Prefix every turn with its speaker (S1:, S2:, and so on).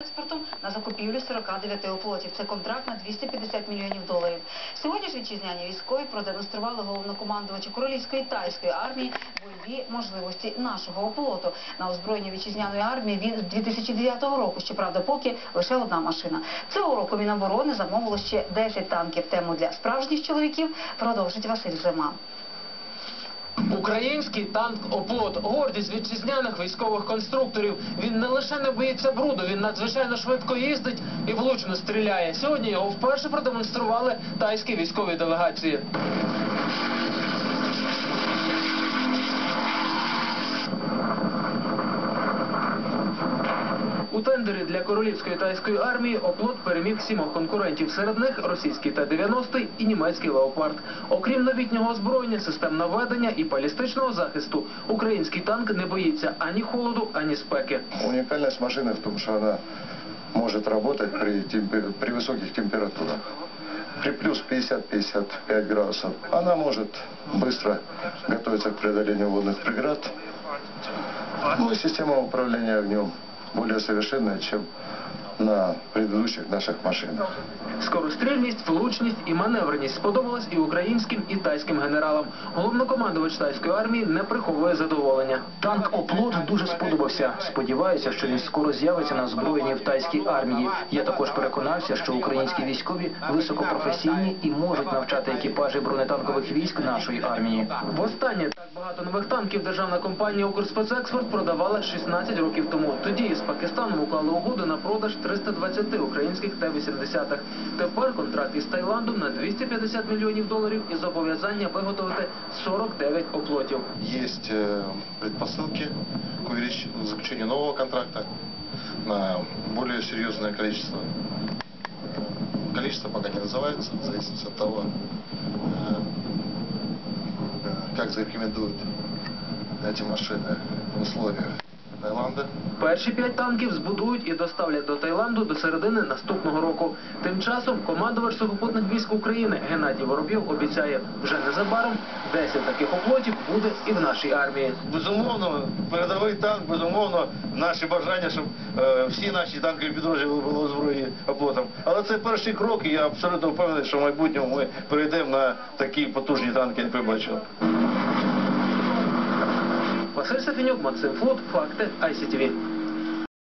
S1: експортом на закупівлю 49 оплотів. Це контракт на 250 мільйонів доларів. Сьогодні ж вітчизняні військові продемонстрували головнокомандувачу королівської тайської армії бойові можливості нашого оплоту. На озброєння вітчизняної армії він з 2009 року. Щоправда, поки лише одна машина. Цього року Міноборони замовило ще 10 танків. Тему для справжніх чоловіків продовжить Василь Зима.
S2: Український танк Оплот гордість вітчизняних військових конструкторів. Він не лише не боїться бруду, він надзвичайно швидко їздить і влучно стріляє. Сьогодні його вперше продемонстрували тайські військові делегації. У тендері для королівської тайської армії оплот переміг сімох конкурентів. Серед них російський Т-90 і німецький леопард. Окрім новітнього озброєння, систем наведення і балістичного захисту, український танк не боїться ані холоду, ані спеки.
S3: Уникальность машины в том, что она может работать при, темпе- при высоких температурах. При плюс 50-55 градусов она может быстро готовиться к преодолению водных преград. Ну и система управления огнем более совершенная, чем на предыдущих наших машинах.
S2: Скорострільність, влучність і маневреність сподобалась і українським, і тайським генералам. Головнокомандувач тайської армії не приховує задоволення.
S4: Танк Оплот дуже сподобався. Сподіваюся, що він скоро з'явиться на озброєнні в тайській армії. Я також переконався, що українські військові високопрофесійні і можуть навчати екіпажі бронетанкових військ нашої армії.
S2: Востаннє так багато нових танків державна компанія «Укрспецекспорт» продавала 16 років тому. Тоді із Пакистаном уклали угоду на продаж 320 українських Т-80. Тепер контракт із Таїландом на 250 мільйонів доларів і зобов'язання виготовити 49 оплотів.
S5: Есть э, предпосылки к увелич- заключению нового контракта на более серьезное количество. Э, Количество пока не называется, в зависимости от того, э, э, как зарекомендуют эти машины в условиях Таиланда.
S2: Перші п'ять танків збудують і доставлять до Таїланду до середини наступного року. Тим часом командувач сухопутних військ України Геннадій Воробйов обіцяє, вже незабаром 10 таких оплотів буде і в нашій армії.
S6: Безумовно, передовий танк, безумовно, наші бажання, щоб е, всі наші танкові підрозділи були озброєні оплотом. Але це перший крок, і я абсолютно впевнений, що в майбутньому ми перейдемо на такі потужні танки, як ви бачили.
S2: Василь Сафінюк, Максим Флот, Факти, ICTV.